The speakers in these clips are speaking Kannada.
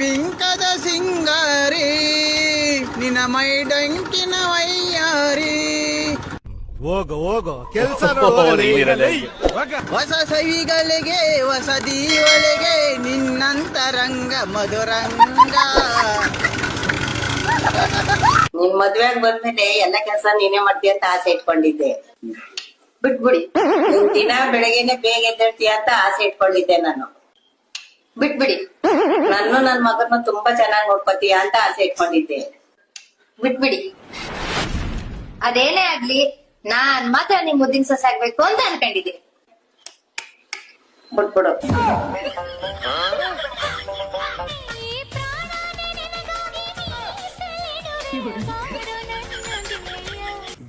ಬಿಂಕದ ಸಿಂಗಾರಿ ನಿನ್ನ ಮೈ ಡಂಕಿನ ವೈಯಾರಿ. ಹೋಗು ಹೋಗು ಕೆಲಸ ಹೊಸ ಸವಿಗಳಿಗೆ ಹೊಸ ದೀವಳಿಗೆ ನಿನ್ನಂತರಂಗ ಮಧುರಂಗ. ನಿನ್ ಮದ್ವೆ ಬಂದ್ಮೇಲೆ ಎಲ್ಲ ಕೆಲಸ ನೀನೇ ಮಾಡ್ತೀಯ ಅಂತ ಆಸೆ ಇಟ್ಕೊಂಡಿದ್ದೆ. ಬಿಟ್ಬಿಡಿ. ನಿನ್ ದಿನ ಬೆಳಗ್ಗೆನೆ ಬೇಗ ಎದ್ದೇಳ್ತೀಯ ಅಂತ ಆಸೆ ಇಟ್ಕೊಂಡಿದ್ದೆ ನಾನು. ಬಿಟ್ಬಿಡಿ. ನಾನು ನನ್ನ ಮಗನ ತುಂಬಾ ಚೆನ್ನಾಗಿ ನೋಡ್ಕೊತೀಯ ಅಂತ ಆಸೆ ಇಟ್ಕೊಂಡಿದ್ದೆ. ಬಿಟ್ಬಿಡಿ. ಅದೇನೇ ಆಗ್ಲಿ, ನಾನ್ ಮಾತ್ರ ನಿಮ್ ಮುದ್ದಿನ ಸೊಸೆ ಆಗ್ಬೇಕು ಅಂತ ಅನ್ಕೊಂಡಿದ್ದೆ. ಬಿಟ್ಬಿಡು.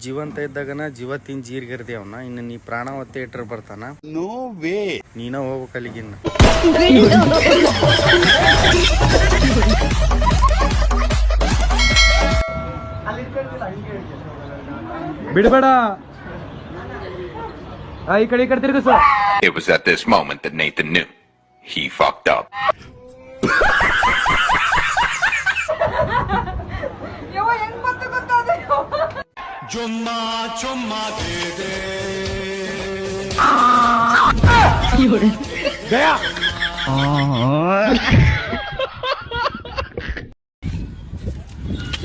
ಜೀವಂತ ಇದ್ದಾಗನ ಜೀವ ತಿನ್ ಜೀರ್ಗಿರ್ದಿ ಅವನ. ಇನ್ನು ನೀ ಪ್ರಾಣ ಒತ್ತೆ ಇಟ್ರ ಬರ್ತಾನ. ನೋ ವೇ ನೀನ ಹೋಗ್ಬೇಕು ಅಲ್ಲಿಗಿನ್ನ. ಬಿಡಬೇಡ. ಈ ಕಡೆ ಈ ಕಡೆ ತಿರುಗಿಸು. It was at this moment that Nathan knew. He fucked up. ಜುಮ್ಮ ಚುಮ್ಮ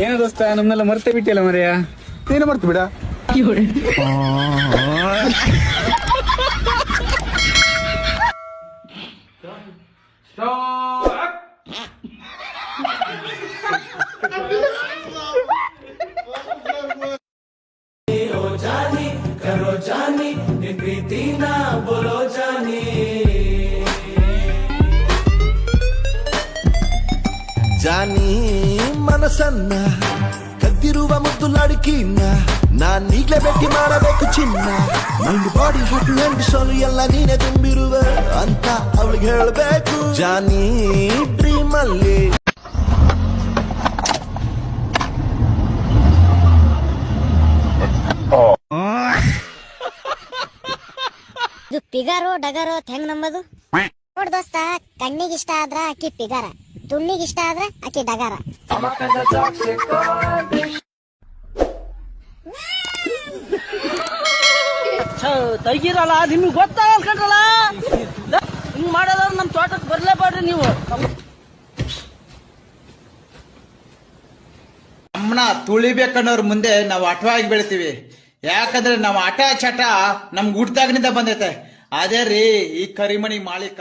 ಏನು ದೋಸ್ತ ನಮ್ನೆಲ್ಲ ಮರ್ತೇ ಬಿಟ್ಟಿಲ್ಲ ಮರೆಯ? ನೀನು ಮರ್ತು ಬಿಡ. ಜಾನಿ ಮನಸ್ಸನ್ನ ಕದ್ದಿರುವ ಮುದ್ದು ಲಡುಕಿನ ನಾನೀಗ್ಲೇ ಭೇಟಿ ಮಾಡಬೇಕು ಚಿನ್ನ ಮೈಂಡ್ ಬಾಡಿ ಹಾಟು ಎಂಬಿಸಲು ಎಲ್ಲ ನೀನೆ ತುಂಬಿರುವ ಅಂತ ಅವಳಿಗೆ ಹೇಳಬೇಕು ಜಾನಿ ಡ್ರೀಮ್ ಅಲ್ಲಿ ಇದು ಪಿಗಾರೋ ಡಗಾರೋ ಹೆಂಗ್ ನಂಬದು? ನೋಡ್ ದೋಸ್ತ ಕಣ್ಣಿಗೆ ಇಷ್ಟ ಆದ್ರ ಆಕಿ ಪಿಗಾರ ತುಣ್ಣಿಗೆ ಇಷ್ಟ ಆದ್ರ ಆಕಿ ಡಗಾರ. ತೆಗಿರಲ್ಲ ನಿಮ್ಗೆ ಗೊತ್ತಾಗಲ್ ಕಣ್ರಲ್ಲ ಹಿಂಗ್ ಮಾಡೋದವ್ರು ನಮ್ ತೋಟಕ್ಕೆ ಬರ್ಲೇಬೇಡ್ರಿ ನೀವು. ನಮ್ಮನ್ನ ತುಳಿಬೇಕನ್ನೋರ್ ಮುಂದೆ ನಾವು ಆಟವಾಗಿ ಬೆಳಿತೀವಿ. ಯಾಕಂದ್ರೆ ನಾವು ಆಟ ಚಟ ನಮ್ಗೆ ಹುಟ್ಟಾಗಿನಿಂದ ಬಂದೈತೆ. ಅದೇ ರೀ ಈ ಕರಿಮಣಿ ಮಾಲೀಕ